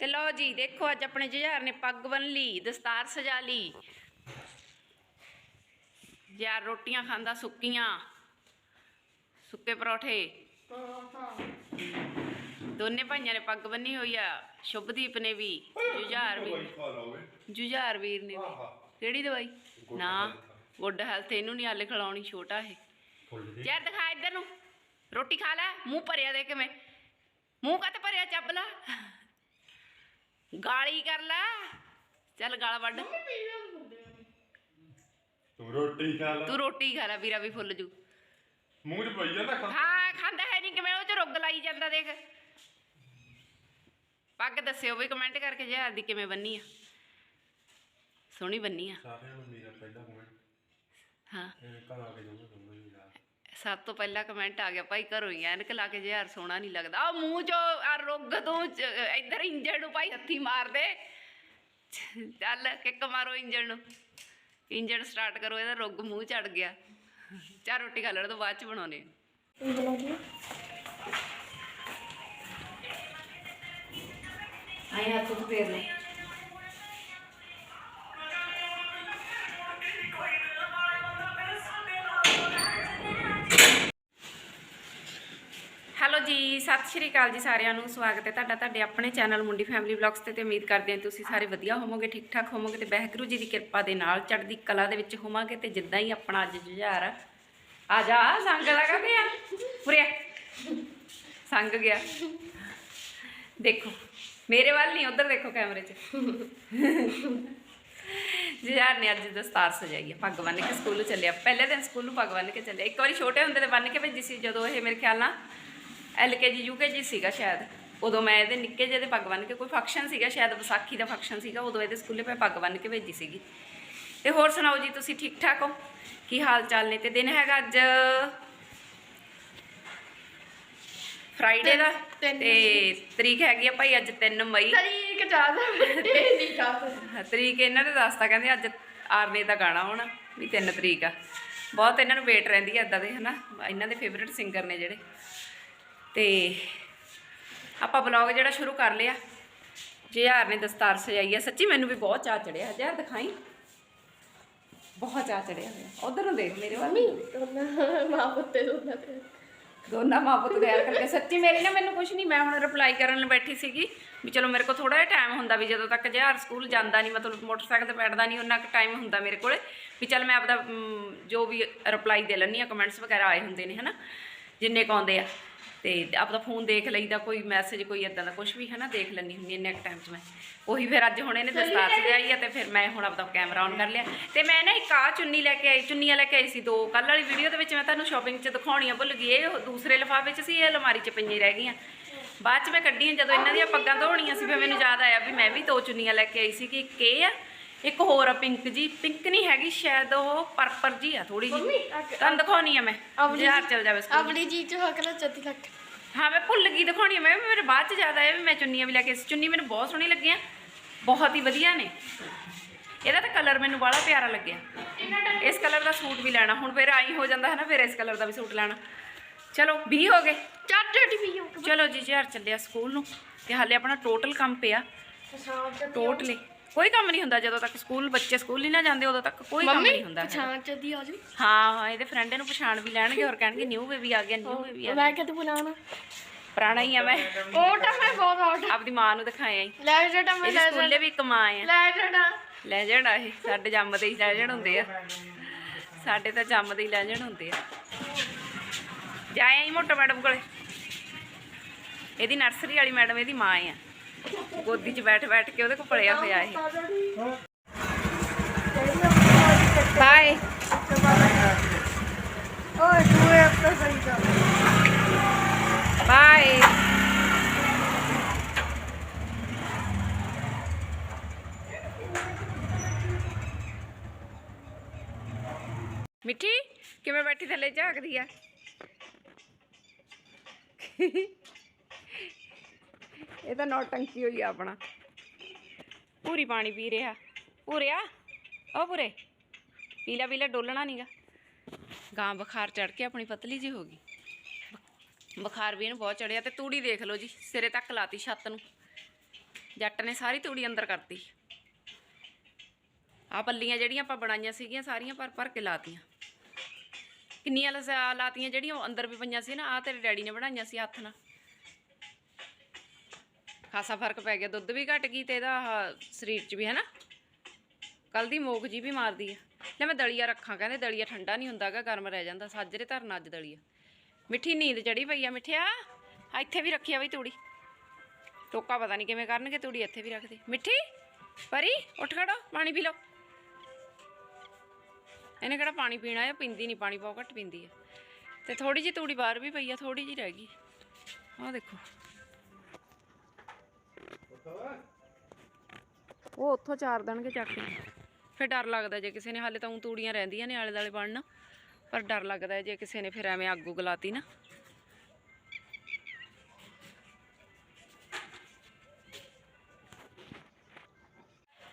ਤੇ ਲਓ ਜੀ, ਦੇਖੋ ਅੱਜ ਆਪਣੇ ਜੁਝਾਰ ਨੇ ਪੱਗ ਬੰਨ ਲਈ, ਦਸਤਾਰ ਸਜਾ ਲਈ। ਯਾਰ, ਰੋਟੀਆਂ ਖਾਂਦਾ ਸੁੱਕੀਆਂ। ਸੁੱਕੇ ਪਰੌਠੇ। ਦੋਨੇ ਭਾਈਆਂ ਨੇ ਪੱਗ ਬੰਨੀ ਹੋਈ ਆ, ਸ਼ੁਭਦੀਪ ਨੇ ਵੀ, ਜੁਝਾਰ ਵੀ। ਜੁਝਾਰ ਵੀਰ ਨੇ ਵੀ। ਕਿਹੜੀ ਦਵਾਈ? ਨਾ, ਗੁੱਡ ਹੈਲਥ, ਇਹਨੂੰ ਨਹੀਂ ਹੱਲ ਖਿਲਾਉਣੀ, ਛੋਟਾ ਇਹ। ਯਾਰ, ਦਿਖਾ ਇੱਧਰ ਨੂੰ। ਰੋਟੀ ਖਾ ਲੈ, ਮੂੰਹ ਭਰਿਆ ਦੇ ਕਿਵੇਂ? ਮੂੰਹ ਕੱਤ ਭਰਿਆ ਚੱਬ ਲਾ ਗਾਲੀ ਕਰ ਲੈ। ਚੱਲ ਗਾਲ ਵੱਢ। ਤੂੰ ਰੋਟੀ ਖਾ ਲੈ। ਤੂੰ ਰੋਟੀ ਖਾ ਲੈ ਵੀਰਾ ਵੀ ਫੁੱਲ ਜੂ। ਮੂੰਹ 'ਚ ਪਈ ਜਾਂਦਾ ਖਾ। ਹਾਂ ਖਾਂਦਾ ਹੈ ਨਹੀਂ ਕਿਵੇਂ ਉਹ ਚ ਰੁੱਗ ਲਾਈ ਜਾਂਦਾ ਦੇਖ। ਪੱਗ ਦੱਸਿਓ ਵੀ ਕਮੈਂਟ ਕਰਕੇ ਜਹਾਜ਼ ਦੀ ਕਿਵੇਂ ਬੰਨੀ ਆ। ਸੋਹਣੀ ਬੰਨੀ ਆ। ਸਾਰਿਆਂ ਨੂੰ ਮੇਰਾ ਪਹਿਲਾ ਕਮੈਂਟ ਹਾਂ। ਇਹ ਘਰ ਆ ਕੇ ਜਾਊਂਗਾ ਸਭ ਤੋਂ ਪਹਿਲਾ ਕਮੈਂਟ ਆ ਗਿਆ, ਭਾਈ ਘਰੋਂ ਹੀ ਐਨਕ ਲਾ ਕੇ ਜਹਾਜ਼ ਸੋਹਣਾ ਨਹੀਂ ਲੱਗਦਾ। ਆ ਮੂੰਹ ਚੋਂ ਆ ਰੁੱਗ ਤੋਂ ਇੱਧਰ ਇੰਜਣ ਨੂੰ ਭਾਈ ਹੱਥੀ ਮਾਰ ਦੇ। ਚੱਲ, ਕਿੱਕ ਮਾਰੋ ਇੰਜਣ ਨੂੰ। ਇੰਜਣ ਸਟਾਰਟ ਕਰੋ, ਇਹਦਾ ਰੁੱਗ ਮੂੰਹ ਚੜ ਗਿਆ। ਚਾਰ ਰੋਟੀ ਖਾ ਲੈਣ ਤੋਂ ਬਾਅਦ ਚ ਬਣਾਉਣੇ ਆਏ ਹੱਥ ਫੇਰ ਲੈ। ਹੈਲੋ ਜੀ, ਸਤਿ ਸ਼੍ਰੀ ਅਕਾਲ ਜੀ ਸਾਰਿਆਂ ਨੂੰ। ਸਵਾਗਤ ਹੈ ਤੁਹਾਡਾ ਤੁਹਾਡੇ ਆਪਣੇ ਚੈਨਲ ਮੁੰਡੀ ਫੈਮਿਲੀ ਵਲੌਗਸ ਤੇ ਤੇ ਉਮੀਦ ਕਰਦੇ ਹਾਂ ਤੁਸੀਂ ਸਾਰੇ ਵਧੀਆ ਹੋਵੋਗੇ ਠੀਕ ਠਾਕ ਹੋਵੋਗੇ ਤੇ ਵਾਹਿਗੁਰੂ ਜੀ ਦੀ ਕਿਰਪਾ ਦੇ ਨਾਲ ਚੜ੍ਹਦੀ ਕਲਾ ਦੇ ਵਿੱਚ ਹੋਵਾਂਗੇ ਤੇ ਜਿੱਦਾਂ ਹੀ ਆਪਣਾ ਅੱਜ ਜੁਝਾਰ ਆ। ਆ ਜਾ, ਸੰਗ ਲਗਾਦੇ ਆ। ਪੁਰਿਆ ਸੰਗ ਗਿਆ। ਦੇਖੋ, ਮੇਰੇ ਵੱਲ ਨਹੀਂ, ਉਧਰ ਦੇਖੋ ਕੈਮਰੇ 'ਚ। ਜੁਝਾਰ ਨੇ ਅੱਜ ਦਸਤਾਰ ਸਜਾਈ ਹੈ ਪੱਗ ਬੰਨ ਕੇ ਸਕੂਲ ਚੱਲਿਆ। ਪਹਿਲੇ ਦਿਨ ਸਕੂਲ ਨੂੰ ਪੱਗ ਬੰਨ ਕੇ ਚੱਲਿਆ। ਇੱਕ ਵਾਰੀ ਛੋਟੇ ਹੁੰਦੇ ਤੇ ਬੰਨ ਕੇ ਭੇਜੀ ਸੀ ਜਦੋਂ ਇਹ ਮੇਰੇ ਖਿਆਲ ਨਾਲ ਐਲਕੇਜੀ ਯੂਕੇਜੀ ਸੀਗਾ ਸ਼ਾਇਦ। ਉਦੋਂ ਮੈਂ ਇਹਦੇ ਨਿੱਕੇ ਜਿਹੇ ਦੇ ਪੱਗ ਬੰਨ ਕੇ ਕੋਈ ਫੰਕਸ਼ਨ ਸੀਗਾ ਸ਼ਾਇਦ ਵਿਸਾਖੀ ਦਾ ਫੰਕਸ਼ਨ ਸੀਗਾ ਉਦੋਂ ਇਹਦੇ ਸਕੂਲੇ ਮੈਂ ਪੱਗ ਬੰਨ ਕੇ ਭੇਜੀ ਸੀਗੀ। ਤੇ ਹੋਰ ਸੁਣਾਓ ਜੀ ਤੁਸੀਂ ਠੀਕ ਠਾਕ ਹੋ? ਕੀ ਹਾਲ ਚਾਲ ਨੇ? ਤੇ ਦਿਨ ਹੈਗਾ ਅੱਜ ਫਰਾਈਡੇ ਦਾ? ਤੇ ਤਰੀਕ ਹੈਗੀ ਆ ਭਾਈ ਅੱਜ 3 ਮਈ। ਤਰੀਕ ਜ਼ਿਆਦਾ ਨਹੀਂ ਹਾਂ, ਤਰੀਕ ਇਹਨਾਂ ਨੇ ਦੱਸਤਾ ਕਹਿੰਦੇ ਅੱਜ ਆਰਨੇ ਦਾ ਗਾਣਾ ਹੋਣਾ ਵੀ 3 ਤਰੀਕ ਆ। ਬਹੁਤ ਇਹਨਾਂ ਨੂੰ ਵੇਟ ਰਹਿੰਦੀ ਹੈ ਇਦਾਂ ਦੇ ਹਨਾ? ਇਹਨਾਂ ਦੇ ਫੇਵਰਿਟ ਸਿੰਗਰ ਨੇ ਜਿਹੜੇ। ਤੇ ਆਪਾਂ ਬਲੌਗ ਜਿਹੜਾ ਸ਼ੁਰੂ ਕਰ ਲਿਆ। ਜਿਹਾਰ ਨੇ ਦਸਤਾਰ ਸਜਾਈ ਆ ਸੱਚੀ ਮੈਨੂੰ ਵੀ ਬਹੁਤ ਚਾਅ ਚੜਿਆ। ਜਿਹਾਰ ਦਿਖਾਈ। ਬਹੁਤ ਚਾਅ ਚੜਿਆ ਹੋਇਆ। ਉਧਰ ਨੂੰ ਦੇਖ ਮੇਰੇ ਵੱਲ। ਦੋਨਾਂ ਮਾਂ ਪੁੱਤੇ ਦੋਨਾਂ ਤੇ। ਦੋਨਾਂ ਮਾਂ ਪੁੱਤ ਤਿਆਰ ਕਰਕੇ। ਸੱਚੀ ਮੇਰੀ ਨਾ ਮੈਨੂੰ ਕੁਝ ਨਹੀਂ ਮੈਂ ਹੁਣ ਰਿਪਲਾਈ ਕਰਨ ਲਈ ਬੈਠੀ ਸੀਗੀ ਵੀ ਚਲੋ ਮੇਰੇ ਕੋਲ ਥੋੜਾ ਜਿਹਾ ਟਾਈਮ ਹੁੰਦਾ ਵੀ ਜਦੋਂ ਤੱਕ ਜਿਹਾਰ ਸਕੂਲ ਜਾਂਦਾ ਨਹੀਂ ਮਤਲਬ ਮੋਟਰਸਾਈਕਲ ਤੇ ਬੈਠਦਾ ਨਹੀਂ ਉਹਨਾਂ ਕੁ ਟਾਈਮ ਹੁੰਦਾ ਮੇਰੇ ਕੋਲੇ ਵੀ ਚਲ ਮੈਂ ਆਪਦਾ ਜੋ ਵੀ ਰਿਪਲਾਈ ਦੇ ਲੈਂਦੀ ਆ ਕਮੈਂਟਸ ਵਗੈਰਾ ਆਏ ਹੁੰਦੇ ਨੇ ਹਨਾ? ਜਿੰਨੇ ਕੁ ਆਉਂਦੇ ਆ। ਤੇ ਆਪਦਾ ਫੋਨ ਦੇਖ ਲਈਦਾ ਕੋਈ ਮੈਸੇਜ ਕੋਈ ਇਦਾਂ ਦਾ ਕੁਝ ਵੀ ਹਨਾ ਦੇਖ ਲੈਂਦੀ ਹੁੰਦੀ ਇੰਨੇ ਕੁ ਟਾਈਮ 'ਚ ਮੈਂ। ਉਹੀ ਫਿਰ ਅੱਜ ਹੁਣ ਇਹਨੇ ਦਸਤਾਰ ਸਜਾਈ ਆ ਤੇ ਫਿਰ ਮੈਂ ਹੁਣ ਆਪਦਾ ਕੈਮਰਾ ਔਨ ਕਰ ਲਿਆ। ਤੇ ਮੈਂ ਨਾ ਇੱਕ ਆ ਚੁੰਨੀ ਲੈ ਕੇ ਆਈ ਚੁੰਨੀਆਂ ਲੈ ਕੇ ਆਈ ਸੀ ਦੋ। ਕੱਲ ਵਾਲੀ ਵੀਡੀਓ ਦੇ ਵਿੱਚ ਮੈਂ ਤੁਹਾਨੂੰ ਸ਼ਾਪਿੰਗ 'ਚ ਦਿਖਾਉਣੀਆਂ ਭੁੱਲ ਗਈ। ਇਹ ਦੂਸਰੇ ਲਿਫਾਫੇ 'ਚ ਸੀ ਇਹ ਅਲਮਾਰੀ 'ਚ ਪਈਆਂ ਹੀ ਰਹਿ ਗਈਆਂ। ਬਾਅਦ 'ਚ ਮੈਂ ਕੱਢੀਆਂ ਜਦੋਂ ਇਹਨਾਂ ਦੀਆਂ ਪੱਗਾਂ ਧੋਣੀਆਂ ਸੀ ਫਿਰ ਮੈਨੂੰ ਯਾਦ ਆਇਆ ਵੀ ਮੈਂ ਵੀ ਦੋ ਚੁੰਨੀਆਂ ਲੈ ਕੇ ਆਈ ਸੀ ਕਿ ਇੱਕ ਇਹ ਆ ਇੱਕ ਹੋਰ ਆ ਪਿੰਕ ਜੀ ਪਿੰਕ ਨਹੀਂ ਹੈਗੀ ਸ਼ਾਇਦ ਉਹ ਪਰਪਰ ਜੀ ਆ ਥੋੜੀ ਜੀ ਤੁਹਾਨੂੰ ਦਿਖਾਉਣੀ ਆ ਮੈਂ। ਯਾਰ ਚੱਲ ਜਾਵੇ ਸਕੂਲ ਆਪਣੀ ਚੀਜ਼ ਚ ਹੱਕ ਨਾ ਚੱਤੀ ਲੱਖ ਹਾਂ ਮੈਂ ਭੁੱਲ ਗਈ ਦਿਖਾਉਣੀ ਆ। ਮੈਂ ਵੀ ਮੇਰੇ ਬਾਅਦ ਚ ਯਾਦ ਆਇਆ ਵੀ ਮੈਂ ਚੁੰਨੀਆਂ ਵੀ ਲੈ ਕੇ ਆਈ ਸੀ। ਚੁੰਨੀ ਮੈਨੂੰ ਬਹੁਤ ਸੋਹਣੀ ਲੱਗੀਆਂ ਬਹੁਤ ਹੀ ਵਧੀਆ ਨੇ। ਇਹਦਾ ਤਾਂ ਕਲਰ ਮੈਨੂੰ ਬੜਾ ਪਿਆਰਾ ਲੱਗਿਆ। ਇਸ ਕਲਰ ਦਾ ਸੂਟ ਵੀ ਲੈਣਾ ਹੁਣ ਫਿਰ ਆਈ ਹੋ ਜਾਂਦਾ ਹੈ ਨਾ ਫਿਰ ਇਸ ਕਲਰ ਦਾ ਵੀ ਸੂਟ ਲੈਣਾ। ਚਲੋ 20 ਹੋ ਗਏ। ਚੱਟ ਚੱਟ ਵੀ ਹੋ ਚਲੋ ਜੀ ਯਾਰ ਚੱਲਿਆ ਸਕੂਲ ਨੂੰ ਤੇ ਹਾਲੇ ਆਪਣਾ ਟੋਟਲ ਕੰਮ ਪਿਆ। ਟੋਟਲੀ ਕੋਈ ਕੰਮ ਨਹੀਂ ਹੁੰਦਾ ਜਦੋਂ ਤੱਕ ਸਕੂਲ ਬੱਚੇ ਸਕੂਲ ਨਹੀਂ ਨਾ ਜਾਂਦੇ ਉਦੋਂ ਤੱਕ ਕੋਈ ਕੰਮ ਨਹੀਂ ਹੁੰਦਾ। ਪਛਾਣ ਚੱਤੀ ਆ ਜੀ ਹਾਂ ਹਾਂ ਇਹਦੇ ਫਰੈਂਡ ਨੂੰ ਪਛਾਣ ਵੀ ਲੈਣਗੇ ਔਰ ਕਹਿਣਗੇ ਨਿਊ ਬੇਬੀ ਆ ਗਿਆ ਨਿਊ ਬੇਬੀ ਆ ਗਿਆ। ਮੈਂ ਕਿਤੇ ਬੁਲਾਣਾ ਪੁਰਾਣਾ। ਹੀ ਆ ਮੈਂ। ਉਹ ਤਾਂ ਮੈਂ ਬਹੁਤ ਆਟ ਆਪਦੀ ਮਾਂ ਨੂੰ ਦਿਖਾਇਆ ਹੀ। ਲੈ ਜਟਾ ਮੈਂ ਲੈ ਸਕੂਲੇ ਵੀ ਇੱਕ ਮਾਂ ਆ। ਲੈ ਜਟਾ ਲੈਜੈਂਡ ਆ ਇਹ ਸਾਡੇ ਜੰਮਦੇ ਹੀ ਲੈਜੈਂਡ ਹੁੰਦੇ ਆ। ਸਾਡੇ ਤਾਂ ਜੰਮਦੇ ਹੀ ਲੈਜੈਂਡ ਹੁੰਦੇ ਆ। ਜਾਏ ਆਈ ਮੋਟਾ ਮੈਡਮ ਕੋਲੇ। ਇਹਦੀ ਨਰਸਰੀ ਵਾਲੀ ਮੈਡਮ ਇਹਦੀ ਮਾਂ ਆ। ਗੋਦੀ 'ਚ ਬੈਠ ਬੈਠ ਕੇ ਉਹਦੇ ਕੋਲ ਪਲਿਆ ਹੋਇਆ ਇਹ। ਬਾਏ ਓਏ ਤੂੰ ਆਪਣਾ ਸਹੀ ਕਰ। ਬਾਏ ਮਿੱਠੀ ਕਿਵੇਂ ਬੈਠੀ ਥੱਲੇ ਝਾਕਦੀ ਆ? ਇਹ ਤਾਂ ਨੌਟੰਕੀ ਹੋਈ ਆ ਆਪਣਾ। ਪੂਰੀ ਪਾਣੀ ਪੀ ਰਿਹਾ। ਪੂਰਿਆ? ਉਹ ਪੂਰੇ। ਪੀਲਾ ਪੀਲਾ ਡੋਲਣਾ ਨਹੀਂਗਾ ਗਾਂ ਬੁਖਾਰ ਚੜ ਕੇ ਆਪਣੀ ਪਤਲੀ ਜੀ ਹੋ ਗਈ। ਬੁਖਾਰ ਵੀ ਇਹਨੂੰ ਬਹੁਤ ਚੜਿਆ ਤੇ ਤੂੜੀ ਦੇਖ ਲਓ ਜੀ, ਸਿਰੇ ਤੱਕ ਲਾਤੀ ਛੱਤ ਨੂੰ। ਜੱਟ ਨੇ ਸਾਰੀ ਤੂੜੀ ਅੰਦਰ ਕਰਤੀ। ਆ ਪੱਲੀਆਂ ਜਿਹੜੀਆਂ ਆਪਾਂ ਬਣਾਈਆਂ ਸੀਗੀਆਂ, ਸਾਰੀਆਂ ਭਰ ਭਰ ਕੇ ਲਾਤੀਆਂ। ਕਿੰਨੀਆਂ ਲਸਾ ਲਾਤੀਆਂ ਜਿਹੜੀਆਂ ਉਹ ਅੰਦਰ ਵੀ ਪਈਆਂ ਸੀ ਨਾ ਆ ਤੇਰੇ ਡੈਡੀ ਨੇ ਬਣਾਈਆਂ ਸੀ ਹੱਥ ਨਾਲ। ਖਾਸਾ ਫ਼ਰਕ ਪੈ ਗਿਆ, ਦੁੱਧ ਵੀ ਘਟ ਗਈ ਤੇ ਇਹਦਾ ਆਹ ਸਰੀਰ 'ਚ ਵੀ ਹੈ ਨਾ। ਕੱਲ ਦੀ ਮੋਕ ਜੀ ਵੀ ਮਾਰਦੀ ਆ। ਲੈ ਮੈਂ ਦਲੀਆ ਰੱਖਾਂ, ਕਹਿੰਦੇ ਦਲੀਆ ਠੰਡਾ ਨਹੀਂ ਹੁੰਦਾਗਾ ਗਰਮ ਰਹਿ ਜਾਂਦਾ। ਸਾਜਰੇ ਧਰਨਾ ਅੱਜ ਦਲੀਆ। ਮਿੱਠੀ ਨੀਂਦ ਚੜੀ ਪਈ ਆ ਮਿੱਠਿਆ। ਆ ਇੱਥੇ ਵੀ ਰੱਖੀ ਆ ਬਈ ਤੂੜੀ। ਟੋਕਾ ਪਤਾ ਨਹੀਂ ਕਿਵੇਂ ਕਰਨਗੇ, ਤੂੜੀ ਇੱਥੇ ਵੀ ਰੱਖਦੇ। ਮਿੱਠੀ, ਪਰੀ, ਉੱਠ ਖੜੋ, ਪਾਣੀ ਪੀ ਲਓ। ਇਹਨੇ ਕਿਹੜਾ ਪਾਣੀ ਪੀਣਾ ਹੈ ਪੀਂਦੀ ਨਹੀਂ ਪਾਣੀ ਬਹੁਤ ਘੱਟ ਪੀਂਦੀ ਹੈ ਤੇ ਥੋੜੀ ਜਿਹੀ ਤੂੜੀ ਬਾਹਰ ਵੀ ਪਈ ਆ ਥੋੜੀ ਜਿਹੀ ਰਹਿ ਗਈ। ਆਹ ਦੇਖੋ। ਉਹ ਉੱਥੋਂ ਚਾਰ ਦੇਣਗੇ ਚੱਕ ਕੇ। ਫਿਰ ਡਰ ਲੱਗਦਾ ਜੇ ਕਿਸੇ ਨੇ, ਹਾਲੇ ਤਾਂ ਊਂ ਤੂੜੀਆਂ ਰਹਿੰਦੀਆਂ ਨੇ ਆਲੇ ਦਾਲੇ ਬਣਨ। ਪਰ ਡਰ ਲੱਗਦਾ ਹੈ ਜੇ ਕਿਸੇ ਨੇ ਫਿਰ ਐਵੇਂ ਅੱਗ ਉੱਗ ਨਾ।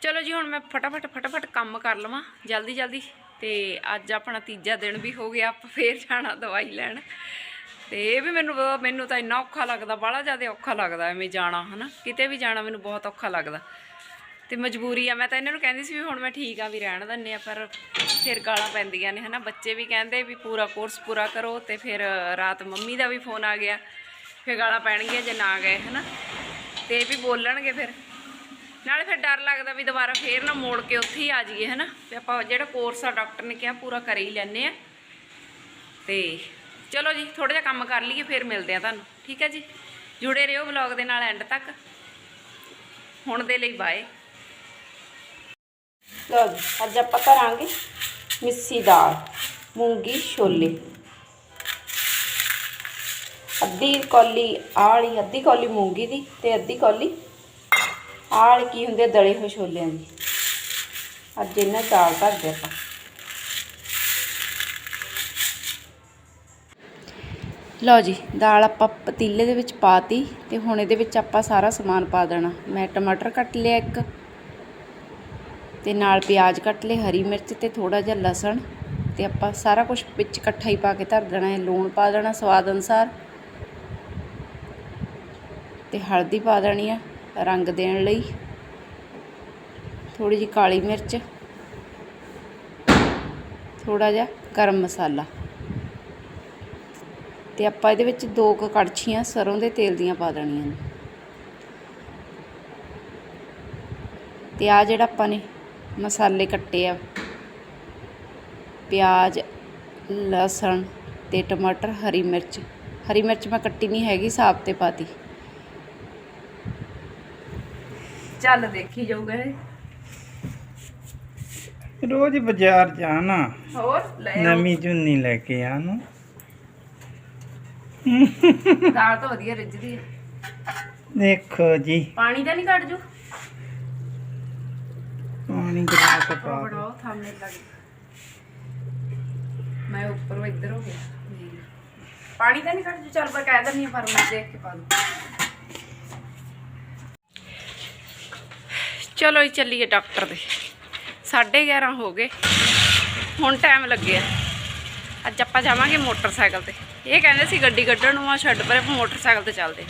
ਚਲੋ ਜੀ, ਹੁਣ ਮੈਂ ਫਟਾਫਟ ਫਟਾਫਟ ਕੰਮ ਕਰ ਲਵਾਂ। ਜਲਦੀ ਜਲਦੀ। ਤੇ ਅੱਜ ਆਪਣਾ ਤੀਜਾ ਦਿਨ ਵੀ ਹੋ ਗਿਆ, ਆਪਾਂ ਫੇਰ ਜਾਣਾ ਦਵਾਈ ਲੈਣ। ਤੇ ਇਹ ਵੀ ਮੈਨੂੰ ਮੈਨੂੰ ਤਾਂ ਇੰਨਾ ਔਖਾ ਲੱਗਦਾ, ਬਾਹਲਾ ਜ਼ਿਆਦਾ ਔਖਾ ਲੱਗਦਾ ਐਵੇਂ ਜਾਣਾ, ਹਨਾ? ਕਿਤੇ ਵੀ ਜਾਣਾ ਮੈਨੂੰ ਬਹੁਤ ਔਖਾ ਲੱਗਦਾ। ਤੇ ਮਜਬੂਰੀ ਆ, ਮੈਂ ਤਾਂ ਇਹਨਾਂ ਨੂੰ ਕਹਿੰਦੀ ਸੀ ਵੀ ਹੁਣ ਮੈਂ ਠੀਕ ਆ ਵੀ ਰਹਿਣ ਦਿੰਨੇ ਆ, ਪਰ ਫਿਰ ਗਾਲਾਂ ਪੈਂਦੀਆਂ ਨੇ, ਹਨਾ? ਬੱਚੇ ਵੀ ਕਹਿੰਦੇ ਵੀ ਪੂਰਾ ਕੋਰਸ ਪੂਰਾ ਕਰੋ ਤੇ ਫਿਰ ਰਾਤ ਮੰਮੀ ਦਾ ਵੀ ਫੋਨ ਆ ਗਿਆ, ਫਿਰ ਗਾਲਾਂ ਪੈਣਗੀਆਂ ਜੇ ਨਾ ਗਏ, ਹਨਾ? ਤੇ ਇਹ ਵੀ ਬੋਲਣਗੇ ਫਿਰ। ਨਾਲੇ ਫਿਰ ਡਰ ਲੱਗਦਾ ਵੀ ਦੁਬਾਰਾ ਫੇਰ ਨਾ ਮੋੜ ਕੇ ਉੱਥੇ ਹੀ ਆ ਜਾਈਏ, ਹਨਾ? ਤੇ ਆਪਾਂ ਜਿਹੜਾ ਕੋਰਸ ਆ ਡਾਕਟਰ ਨੇ ਕਿਹਾ ਪੂਰਾ ਕਰ ਹੀ ਲੈਣੇ ਆ। ਤੇ ਚਲੋ ਜੀ ਥੋੜਾ ਜਿਹਾ ਕੰਮ ਕਰ ਲਈਏ ਫਿਰ ਮਿਲਦੇ ਆ ਤੁਹਾਨੂੰ। ਠੀਕ ਹੈ ਜੀ? ਜੁੜੇ ਰਹੋ ਵਲੌਗ ਦੇ ਨਾਲ ਐਂਡ ਤੱਕ। ਹੁਣ ਦੇ ਲਈ ਬਾਏ। ਲਓ ਜੀ ਅੱਜ ਆਪਾਂ ਕਰਾਂਗੇ ਮਿੱਸੀ ਦਾਲ ਮੂੰਗੀ ਛੋਲੇ। ਅੱਧੀ ਕੌਲੀ ਆਲੀ ਅੱਧੀ ਕੌਲੀ ਮੂੰਗੀ ਦੀ ਤੇ ਅੱਧੀ ਕੌਲੀ ਆਲ਼ ਕੀ ਹੁੰਦੇ ਆ, ਦਲੇ ਹੋਏ ਛੋਲਿਆਂ ਦੀ। ਅੱਜ ਇਹਨਾਂ ਦਾਲ ਧਰਦੇ ਆਪਾਂ। ਲਓ ਜੀ, ਦਾਲ ਆਪਾਂ ਪਤੀਲੇ ਦੇ ਵਿੱਚ ਪਾਤੀ ਤੇ ਹੁਣ ਇਹਦੇ ਵਿੱਚ ਆਪਾਂ ਸਾਰਾ ਸਮਾਨ ਪਾ ਦੇਣਾ। ਮੈਂ ਟਮਾਟਰ ਕੱਟ ਲਿਆ ਇੱਕ ਤੇ ਨਾਲ ਪਿਆਜ਼ ਕੱਟ ਲਏ, ਹਰੀ ਮਿਰਚ ਤੇ ਥੋੜਾ ਜਿਹਾ ਲਸਣ ਤੇ ਆਪਾਂ ਸਾਰਾ ਕੁਝ ਵਿੱਚ ਇਕੱਠਾ ਹੀ ਪਾ ਕੇ ਧਰ ਦੇਣਾ। ਹੈ ਲੂਣ ਪਾ ਦੇਣਾ ਸਵਾਦ ਅਨੁਸਾਰ ਤੇ ਹਲਦੀ ਪਾ ਦੇਣੀ ਆ ਰੰਗ ਦੇਣ ਲਈ। ਥੋੜੀ ਜਿਹੀ ਕਾਲੀ ਮਿਰਚ ਥੋੜਾ ਜਿਹਾ ਗਰਮ ਮਸਾਲਾ। ਤੇ ਆਪਾਂ ਇਹਦੇ ਵਿੱਚ ਦੋ ਕੁ ਕੜਛੀਆਂ ਸਰੋਂ ਦੇ ਤੇਲ ਦੀਆਂ ਪਾ ਦੇਣੀਆਂ ਨੇ। ਤੇ ਆ ਜਿਹੜਾ ਆਪਾਂ ਨੇ ਮਸਾਲੇ ਕੱਟੇ ਆ ਪਿਆਜ਼ ਲਸਣ ਤੇ ਟਮਾਟਰ ਹਰੀ ਮਿਰਚ। ਹਰੀ ਮਿਰਚ ਮੈਂ ਕੱਟੀ ਨਹੀਂ ਹੈਗੀ ਸਾਬ ਤੇ ਪਾਤੀ ਚੱਲ ਦੇਖੀ ਜਾਊਗਾ ਇਹ। ਰੋਜ਼ ਬਾਜ਼ਾਰ ਜਾਣਾ। ਹੋਰ ਲੈ ਨਵੀਂ ਚੁੰਨੀ ਲੈ ਕੇ ਆ ਨੂੰ ਦਾਲ ਤਾਂ ਵਧੀਆ ਰਿੱਝਦੀ ਹੈ ਦੇਖੋ ਜੀ। ਪਾਣੀ ਤਾਂ ਨਹੀਂ ਕੱਢ ਜੂ ਪਾਣੀ ਗਲਾਸ ਪਾ ਦਿਓ। ਬਣਾਓ ਥੰਮਨੇ ਲੱਗ ਮੈਂ ਉੱਪਰੋਂ ਇੱਧਰ ਹੋ ਗਿਆ। ਪਾਣੀ ਤਾਂ ਨਹੀਂ ਕੱਢ ਜੂ ਚੱਲ ਮੈਂ ਕਹਿ ਦਿੰਦੀ ਹਾਂ ਪਰ ਮੈਂ ਦੇਖ ਕੇ ਪਾ ਦੂੰ ਚਲੋ ਜੀ ਚੱਲੀਏ ਡਾਕਟਰ ਦੇ। 11:30 ਹੋ ਗਏ। ਹੁਣ ਟਾਈਮ ਲੱਗਿਆ। ਅੱਜ ਆਪਾਂ ਜਾਵਾਂਗੇ ਮੋਟਰਸਾਈਕਲ ਤੇ। ਇਹ ਕਹਿੰਦੇ ਸੀ ਗੱਡੀ ਕੱਢਣ ਨੂੰ ਆ ਛੱਡ ਪਰੇ ਮੋਟਰਸਾਈਕਲ ਤੇ ਚੱਲਦੇ।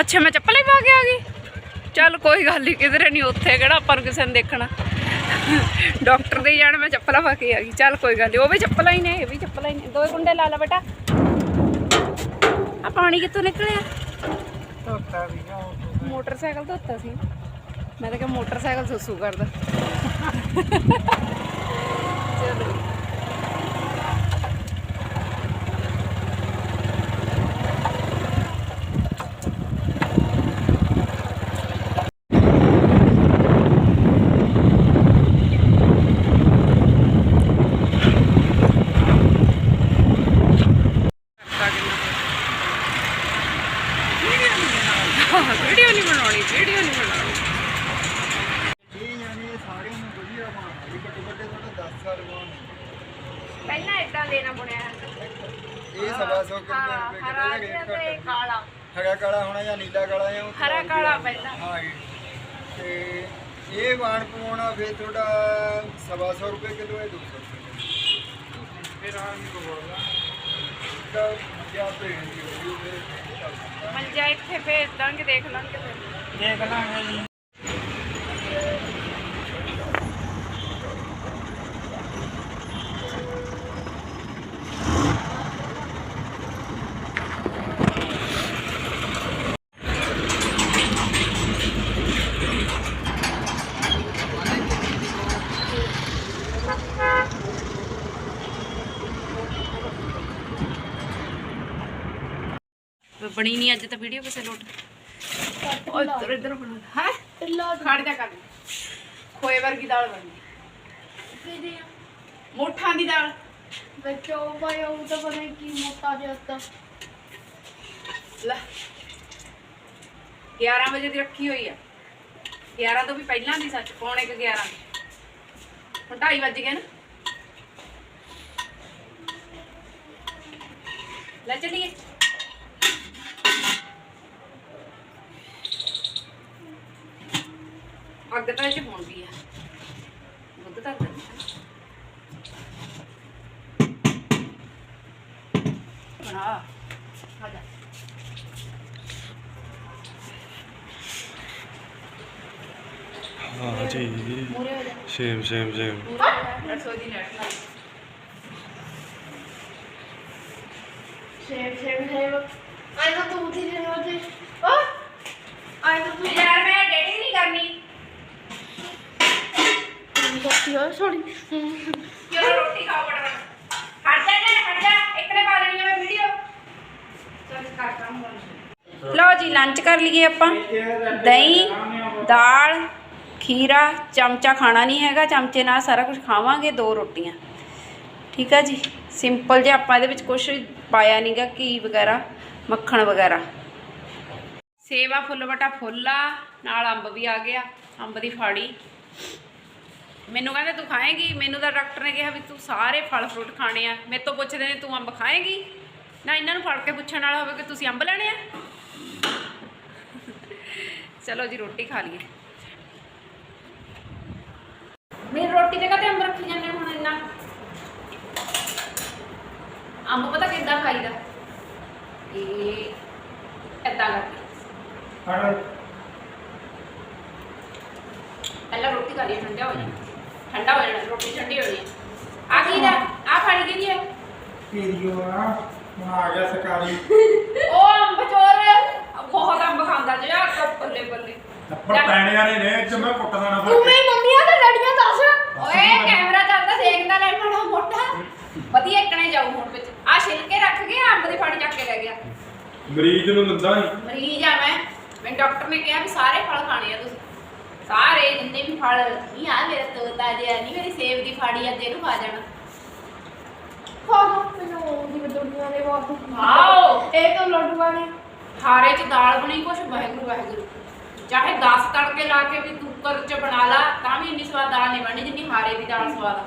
ਅੱਛਾ ਮੈਂ ਚੱਪਲ ਹੀ ਪਾ ਕੇ ਆ ਗਈ। ਚੱਲ ਕੋਈ ਗੱਲ ਨਹੀਂ ਕਿਧਰੇ ਨਹੀਂ ਉੱਥੇ ਕਿਹੜਾ ਆਪਾਂ ਨੂੰ ਕਿਸੇ ਨੇ ਦੇਖਣਾ। ਡਾਕਟਰ ਦੇ ਜਾਣ ਮੈਂ ਚੱਪਲਾਂ ਪਾ ਕੇ ਆ ਗਈ। ਚੱਲ ਕੋਈ ਗੱਲ ਨਹੀਂ ਉਹ ਵੀ ਚੱਪਲਾਂ ਹੀ ਨੇ ਇਹ ਵੀ ਚੱਪਲਾਂ ਹੀ ਨੇ। ਦੋਏ ਕੁੰਡੇ ਲਾ ਲਾ ਬੇਟਾ। ਆ ਪਾਣੀ ਕਿੱਥੋਂ ਨਿਕਲਿਆ? ਧੋਤਾ ਵੀ। ਮੋਟਰਸਾਈਕਲ ਧੋਤਾ ਸੀ। ਮੈਂ ਤਾਂ ਕਿਹਾ ਮੋਟਰਸਾਈਕਲ ਸੁਸੂ ਕਰਦਾ ਚਲੋ ਵੀਡੀਓ ਨਹੀਂ ਬਣਾਉਣੀ ਵੀਡੀਓ ਨਹੀਂ ਬਣਾਉਣੀ ਪਹਿਲਾਂ ਇਦਾਂ ਲੈਣਾ ਬੁਣਿਆ ਇਹ ਸਵਾ ਸੌ ਕਿਲੋ ਹਾਂ ਰੁਪਏ ਹਰਾ ਤੇ ਘੱਟ? ਕਾਲਾ। ਹਰਾ ਕਾਲਾ ਹੋਣਾ ਜਾਂ ਨੀਲਾ ਕਾਲਾ ਜਾਂ ਉਹ ਹਰਾ ਕਾਲਾ ਪਹਿਲਾਂ। ਹਾਂ ਜੀ। ਤੇ ਇਹ ਵਾਣ ਪਵਾਉਣਾ ਫੇਰ ਤੁਹਾਡਾ ਸਵਾ ਸੌ ਰੁਪਏ ਕਿਲੋ ਹੈ 200 ਰੁਪਏ ਫਿਰ ਆ ਨਹੀਂ ਬੋਲਦਾ ਮੰਜਾ ਭੇਜ ਦਿਓ ਜੀ ਮੰਜਾ ਇੱਥੇ ਭੇਜ ਦਾਂਗੇ ਦੇਖ ਲਾਂਗੇ ਫਿਰ। ਦੇਖ ਲਾਂਗੇ ਜੀ। ਬਣੀ ਨਹੀਂ ਅੱਜ ਤਾਂ ਵੀਡੀਓ ਕਿਸੇ ਲੋਟ। ਓਏ ਇੱਧਰ ਇੱਧਰ ਬਣਾ ਹੈ? ਲਾ ਖੜ ਜਾ ਕਰ। ਖੋਏ ਵਰਗੀ ਦਾਲ ਬਣੀ ਦੇ ਮੋਠਾਂ ਦੀ ਦਾਲ। ਬੱਚੋ ਭਾਈ ਉਹ ਤਾਂ ਬਣੇ ਕੀ ਮੋਟਾ ਜਿਹਾ ਤਾਂ। ਲੈ। 11 ਵਜੇ ਦੀ ਰੱਖੀ ਹੋਈ ਆ। 11 ਤੋਂ ਵੀ ਪਹਿਲਾਂ ਦੀ ਸੱਚ ਪੌਣੇ ਕੁ 11 ਹੁਣ 2:30 ਵੱਜ ਗਏ ਨਾ। ਲੈ ਚੱਲੀਏ। ਅੱਗ ਤਾਂ ਇਹ ਚ ਹੋਣੀ ਆ। ਦੁੱਧ ਤਾਂ ਦਿੰਦੀ ਬਣਾ। ਆ ਜਾ। ਹਾਂ ਜੀ। Same same same. ਰਸੋਈ ਦੀ ਲੈਟ ਲਾ ਸੇਵ ਸੇਵ ਸੇਵ ਆਈ ਤਾਂ ਤੂੰ ਉਠੀ ਜੇ ਹੋਤੇ ਆ ਆਈ ਤਾਂ ਤੂੰ ਯਾਰ ਮੈਂ ਡੇਟਿੰਗ ਨਹੀਂ ਕਰਨੀ ਕਰਤੀ ਹੋ ਸੋਰੀ ਚਲੋ ਰੋਟੀ ਖਾਓ ਫਟਾਫਟ ਹਟ ਜਾ ਜਾ ਹਟ ਜਾ। ਇੱਕ ਨੇ ਪਾ ਲੈਣੀ ਆ ਮੈਂ ਵੀਡੀਓ ਚੱਲ ਕਰ ਕੰਮ ਲਓ ਜੀ ਲੰਚ ਕਰ ਲਈਏ ਆਪਾਂ। ਦਹੀਂ ਦਾਲ ਖੀਰਾ ਚਮਚਾ ਖਾਣਾ ਨਹੀਂ ਹੈਗਾ। ਚਮਚੇ ਨਾਲ ਸਾਰਾ ਕੁਝ ਖਾਵਾਂਗੇ ਦੋ ਰੋਟੀਆਂ। ਠੀਕ ਆ ਜੀ? ਸਿੰਪਲ ਜਿਹਾ ਆਪਾਂ ਇਹਦੇ ਵਿੱਚ ਕੁਝ ਪਾਇਆ ਨਹੀਂਗਾ ਘੀ ਵਗੈਰਾ ਮੱਖਣ ਵਗੈਰਾ। ਸੇਵਾ ਫੁੱਲ ਬਟਾ ਫੁੱਲਾ ਨਾਲ ਅੰਬ ਵੀ ਆ ਗਿਆ ਅੰਬ ਦੀ ਫਾੜੀ। ਮੈਨੂੰ ਕਹਿੰਦੇ ਤੂੰ ਖਾਏਂਗੀ? ਮੈਨੂੰ ਤਾਂ ਡਾਕਟਰ ਨੇ ਕਿਹਾ ਵੀ ਤੂੰ ਸਾਰੇ ਫਲ ਫਰੂਟ ਖਾਣੇ ਆ। ਮੇਰੇ ਤੋਂ ਪੁੱਛਦੇ ਨੇ ਤੂੰ ਅੰਬ ਖਾਏਂਗੀ? ਨਾ ਇਹਨਾਂ ਨੂੰ ਫੜ ਕੇ ਪੁੱਛਣ ਵਾਲਾ ਹੋਵੇ ਕਿ ਤੁਸੀਂ ਅੰਬ ਲੈਣੇ ਆ। ਚਲੋ ਜੀ ਰੋਟੀ ਖਾ ਲਈਏ। ਮੇਰੀ ਰੋਟੀ ਤੇ ਕਦੇ ਅੰਬ ਰੱਖੀ ਜਾਂਦੇ ਹੁਣ ਇੰਨਾ। ਅੰਬ ਪਤਾ ਕਿੱਦਾਂ ਖਾਈਦਾ? ਇਹ ਏਦਾਂ ਕਰਕੇ। ਪਹਿਲਾਂ ਰੋਟੀ ਖਾ ਲਈ ਠੰਡਾ ਹੋ ਜਾਣਾ ਠੰਡਾ ਹੋ ਜਾਣਾ ਰੋਟੀ ਠੰਡੀ ਹੋ। ਜਾਣੀ ਆ ਕੀ ਦਾ? ਆ ਫੜ ਗਈ ਦੀ ਵੀਡੀਓ ਆ ਹੁਣ ਆ ਗਿਆ ਸਕਾਰੀ ਉਹ ਅੰਬ ਚੋਰ ਬਹੁਤ ਅੰਬ ਖਾਂਦਾ ਜਿਹਾ ਬੱਲੇ ਬੱਲੇ ਥੱਪੜ ਪੈਣੇ ਵਾਲੇ ਨੇ ਚ ਮੈਂ ਕੁੱਟਦਾ ਨਾ ਤੂੰ ਮੇਰੀ ਮੰਮੀਆਂ ਤੇ ਡੈਡੀਆਂ ਦੱਸ। ਓਏ ਕੈਮਰਾ ਚੱਲਦਾ ਦੇਖਦਾ ਲੈ ਮਾੜਾ ਮੋਟਾ। ਵਧੀਆ ਇੱਕਣੇ ਜਾਊ ਹੁਣ ਵਿੱਚ। ਆ ਛਿਲਕੇ ਰੱਖ ਗਿਆ ਅੰਬ ਦੀ ਫਾੜੀ ਚੱਕ ਕੇ ਲੈ ਗਿਆ। ਮਰੀਜ਼ ਨੂੰ ਦਿੰਦਾ ਨਹੀਂ ਮਰੀਜ਼ ਆ ਮੈਂ। ਮੈਨੂੰ ਡਾਕਟਰ ਨੇ ਕਿਹਾ ਵੀ ਸਾਰੇ ਫਲ ਖਾਣੇ ਆ ਤੁਸੀਂ। ਸਾਰੇ ਜਿੰਨੇ ਵੀ ਫਲ ਨਹੀਂ ਆ ਮੇਰਾ ਤੋਤਾ ਜਿਹਾ ਨਹੀਂ ਮੇਰੀ ਸੇਬ ਦੀ ਫਾੜੀ ਆ ਤੈਨੂੰ ਖਾ ਜਾਣਾ ਖਾ ਦੋ ਮੈਨੂੰ ਦੀ ਦੁਨੀਆ ਦੇ ਬਾਬੂ ਆਓ। ਇਹ ਤਾਂ ਲੱਡੂਆਂ ਨੇ। ਹਾਰੇ ਚ ਦਾਲ ਬਣੀ ਕੁਛ ਵਾਹਿਗੁਰੂ ਵਾਹਿਗੁਰੂ। ਚਾਹੇ 10 ਤੜਕੇ ਲਾ ਕੇ ਵੀ ਕੁੱਕਰ ਚ ਬਣਾ ਲਾ ਤਾਂ ਵੀ ਇੰਨੀ ਸਵਾਦ ਦਾਲ ਨਹੀਂ ਬਣਨੀ ਜਿੰਨੀ ਹਾਰੇ ਦੀ ਦਾਲ ਸਵਾਦ ਆ।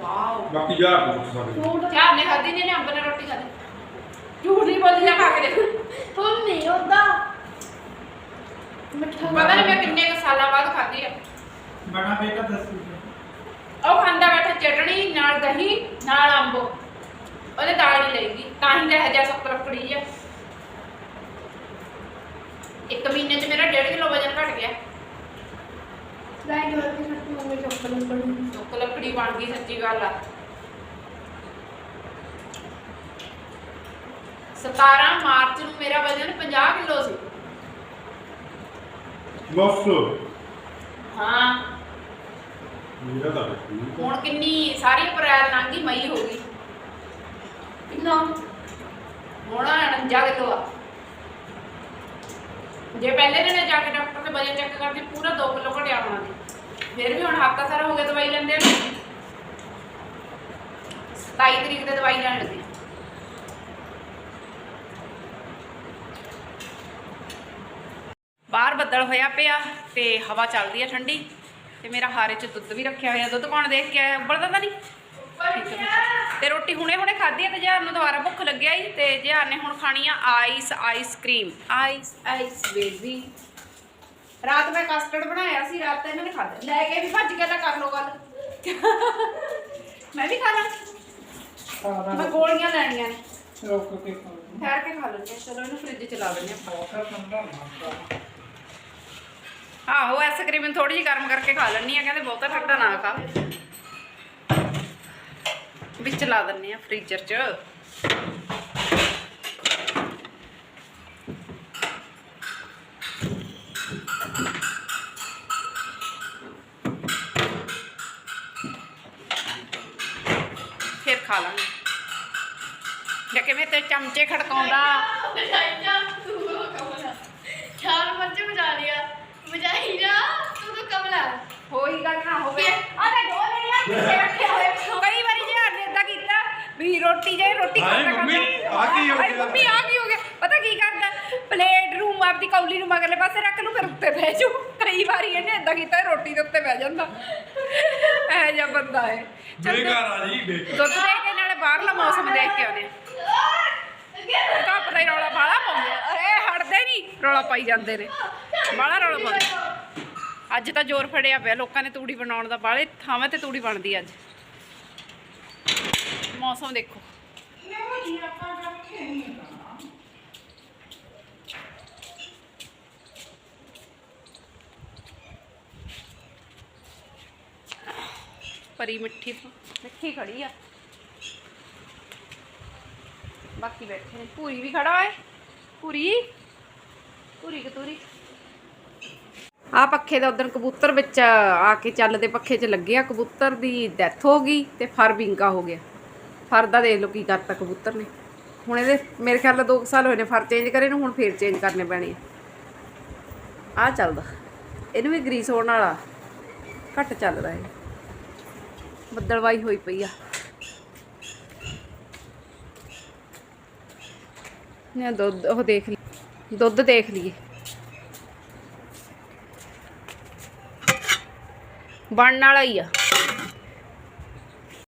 ਵਾਓ। ਬਾਕੀ ਯਾਰ ਤੋਂ ਸਕਦੇ ਫੂਡ ਚਾਹ ਨੇ ਖਾਦੀ ਨੇ ਅੰਬ ਨੇ ਰੋਟੀ ਖਾਦੀ ਝੂਠ ਨਹੀਂ ਬੋਲਦੀ ਜਾ ਖਾ ਕੇ ਦੇਖ। ਹੁਣ ਨਹੀਂ ਹੁੰਦਾ। ਮਿੱਠਾ ਪਤਾ ਨਹੀਂ ਮੈਂ ਕਿੰਨੇ ਕੁ ਸਾਲਾਂ ਬਾਅਦ ਖਾਦੀ ਆ। ਬੜਾ ਬੇਟਾ ਦੱਸੂ ਉਹ ਖਾਂਦਾ ਬੈਠਾ ਚਟਣੀ ਨਾਲ ਦਹੀਂ ਨਾਲ ਅੰਬ। ਉਹਨੇ ਦਾਲ ਨਹੀਂ ਲਈਗੀ ਤਾਂ ਹੀ ਤਾਂ ਇਹ ਜਿਹਾ ਸੱਤ ਲੱਕੜੀ ਆ। ਇੱਕ ਮਹੀਨੇ ਚ ਮੇਰਾ 1.5 ਕਿਲੋ ਵਜਨ ਘਟ ਗਿਆ। ਲਾਈਟ ਵਾਲੀ ਖੱਟੀ ਮੰਮੀ ਚੱਪਲ ਬੜੀ ਚੁੱਕ ਲੱਕੜੀ ਬਣ ਗਈ ਸੱਚੀ ਗੱਲ ਆ। 17 ਮਾਰਚ ਨੂੰ ਮੇਰਾ ਵਜਨ 50 ਕਿਲੋ ਸੀ। ਬਸ। ਹਾਂ। ਮੇਰਾ ਤਾਂ ਠੀਕ ਆ। ਹੁਣ ਕਿੰਨੀ ਸਾਰੀ ਅਪ੍ਰੈਲ ਲੰਘ ਗਈ ਮਈ ਹੋ ਗਈ। ਕਿੰਨਾ? ਹੁਣ 49 ਕਿਲੋ ਆ। ਜੇ ਪਹਿਲੇ ਦਿਨ ਜਾ ਕੇ ਡਾਕਟਰ ਨੇ ਵਜਨ ਚੈੱਕ ਕਰਦੀ ਪੂਰਾ 2 ਕਿਲੋ ਘਟਿਆ ਹੋਣਾ ਸੀ। ਫਿਰ ਵੀ ਹੁਣ ਹਫਤਾ ਸਾਰਾ ਹੋ ਗਿਆ ਦਵਾਈ ਲੈਂਦੇ ਆ 27 ਤਰੀਕ ਤੇ ਦਵਾਈ ਲੈਣ ਲੱਗੇ। ਬਾਹਰ ਬੱਦਲ ਹੋਇਆ ਪਿਆ ਤੇ ਹਵਾ ਚੱਲਦੀ ਆ ਠੰਡੀ ਤੇ ਮੇਰਾ ਹਾਰੇ ਚ ਦੁੱਧ ਵੀ ਰੱਖਿਆ ਹੋਇਆ ਦੁੱਧ ਕੌਣ ਦੇਖ ਕੇ ਆਇਆ? ਉੱਬਲਦਾ ਤਾਂ ਨਹੀਂ? ਤੇ ਰੋਟੀ ਹੁਣੇ ਹੁਣੇ ਖਾਧੀ ਹੈ ਤੇ ਜਿਹਾਰ ਨੂੰ ਦੁਬਾਰਾ ਭੁੱਖ ਲੱਗਿਆ ਹੀ ਤੇ ਜਿਹਾਰ ਨੇ ਹੁਣ ਖਾਣੀ ਆ ice ice cream. Ice ice baby. ਰਾਤ ਮੈਂ ਕਸਟਰਡ ਬਣਾਇਆ ਸੀ ਰਾਤ ਤਾਂ ਇਹਨਾਂ ਨੇ ਖਾਧਾ। ਲੈ ਕੇ ਵੀ ਭੱਜ ਗਿਆ ਤਾਂ ਕਰ ਲੋ ਗੱਲ। ਮੈਂ ਵੀ ਖਾਣਾ ਮੈਂ ਗੋਲੀਆਂ ਲੈਣੀਆਂ ਨੇ। ਰੋਕ ਕੇ ਖਾ ਲਓ। ਠਹਿਰ ਕੇ ਖਾ ਹਾਂ ਚਲੋ ਇਹਨੂੰ ਫ੍ਰਿਜ ਚ ਲਾ ਦਿੰਦੇ ਹਾਂ ਬਹੁਤ ਠੰਡਾ ਨਾ ਆਹੋ ਆਈਸਕ੍ਰੀਮ ਥੋੜੀ ਜਿਹੀ ਗਰਮ ਕਰਕੇ ਖਾ ਲੈਣੀ ਆ ਕਹਿੰਦੇ ਬਹੁਤਾ ਠੰਡਾ ਨਾ ਖਾ। ਵਿੱਚ ਲਾ ਦਿੰਨੇ ਆ ਫ੍ਰੀਜ਼ਰ 'ਚ। ਫਿਰ ਖਾ ਲਾਂਗੇ। ਜੇ ਕਿਵੇਂ ਤੇ ਚਮਚੇ ਖੜਕਾਉਂਦਾ। ਚਾਰ ਬੱਚੇ ਬਜਾ ਲਿਆ ਬਜਾਈ ਜਾ ਤੂੰ ਤਾਂ ਕਮਲਾ ਹੋਈ ਗੱਲ ਨਾ ਹੋਵੇ ਆ ਤਾਂ ਦੋ ਲੜੀਆਂ ਪਿੱਛੇ ਰੱਖੇ ਹੋਏ ਕਈ ਵਾਰੀ ਜੇ ਹਰ ਇਦਾਂ ਕੀਤਾ ਵੀ ਜੇ ਰੋਟੀ ਹਾਏ ਖਾਂਦਾ ਮੰਮੀ, ਆਹ ਕੀ ਹੋ ਹਾਏ ਗਿਆ? ਮੰਮੀ ਆ ਕੀ ਹੋ ਗਿਆ? ਪਤਾ ਕੀ ਕਰਦਾ? ਪਲੇਟ ਨੂੰ ਆਪਦੀ ਕੌਲੀ ਨੂੰ ਮਗਰਲੇ ਪਾਸੇ ਰੱਖ ਲੂ ਫਿਰ ਉੱਤੇ ਬਹਿ ਜਾਊ। ਕਈ ਵਾਰੀ ਇਹਨੇ ਇਦਾਂ ਕੀਤਾ ਰੋਟੀ ਦੇ ਉੱਤੇ ਬਹਿ ਜਾਂਦਾ। ਇਹ ਜਿਹਾ ਬੰਦਾ ਹੈ ਚੱਲ ਬੇਕਾਰ ਆ ਜੀ ਬੇਕਾਰ। ਦੁੱਧ ਦੇ ਕੇ ਨਾਲੇ ਬਾਹਰਲਾ ਮੌਸਮ ਦੇਖ ਕੇ ਆਉਂਦੇ ਆ। ਤਾਂ ਪਤਾ ਹੀ ਰੌਲਾ ਬਾਲਾ ਪਾਉਂਦੇ ਆ। ਇਹ ਹਟਦੇ ਨਹੀਂ ਰੌਲਾ ਪਾਈ ਜਾਂਦੇ ਨੇ। ਬਾਲਾ ਰੌਲਾ ਪਾਉਂਦੇ ਅੱਜ ਤਾਂ ਜ਼ੋਰ ਫੜਿਆ ਪਿਆ ਲੋਕਾਂ ਨੇ ਤੂੜੀ ਬਣਾਉਣ ਦਾ ਬਾਲੇ ਥਾਵਾਂ ਤੇ ਤੂੜੀ ਬਣਦੀ ਅੱਜ। ਮੌਸਮ ਦੇਖੋ। ਇਹ ਆਪਾਂ ਰੱਖੇ ਨਹੀਂ ਨਾ ਪਰੀ ਮਿੱਠੀ ਮਿੱਠੀ ਖੜੀ ਆ। ਬਾਕੀ ਬੈਠੇ ਨੇ। ਪੂਰੀ ਵੀ ਖੜਾ ਓਏ। ਪੂਰੀ ਪੂਰੀ ਕਤੂਰੀ। ਆ ਪੱਖੇ ਦਾ ਉਦੋਂ ਕਬੂਤਰ ਵਿੱਚ ਆ ਕੇ ਚੱਲਦੇ ਪੱਖੇ 'ਚ ਲੱਗਿਆ ਕਬੂਤਰ ਦੀ ਡੈਥ ਹੋ ਗਈ ਤੇ ਫਰ ਵਿੰਗਾ ਹੋ ਗਿਆ। ਫਰ ਦਾ ਦੇਖ ਲਓ ਕੀ ਕਰਤਾ ਕਬੂਤਰ ਨੇ। ਹੁਣ ਇਹਦੇ ਮੇਰੇ ਖਿਆਲ ਨਾਲ 2 ਸਾਲ ਹੋਏ ਨੇ ਫਰ ਚੇਂਜ ਕਰੇ ਨੂੰ, ਹੁਣ ਫੇਰ ਚੇਂਜ ਕਰਨੇ ਪੈਣੇ ਆ। ਆ ਚੱਲਦਾ। ਇਹਨੂੰ ਵੀ ਗਰੀਸ ਹੋਣ ਵਾਲਾ। ਘੱਟ ਚੱਲਦਾ ਹੈ ਬੱਦਲਵਾਈ ਹੋਈ ਪਈ ਆ। ਨੇ ਦੁੱਧ, ਉਹ ਦੇਖ ਲਈ। ਦੁੱਧ ਦੇਖ ਲਈਏ। ਬਣਨ ਵਾਲਾ ਹੀ ਆ।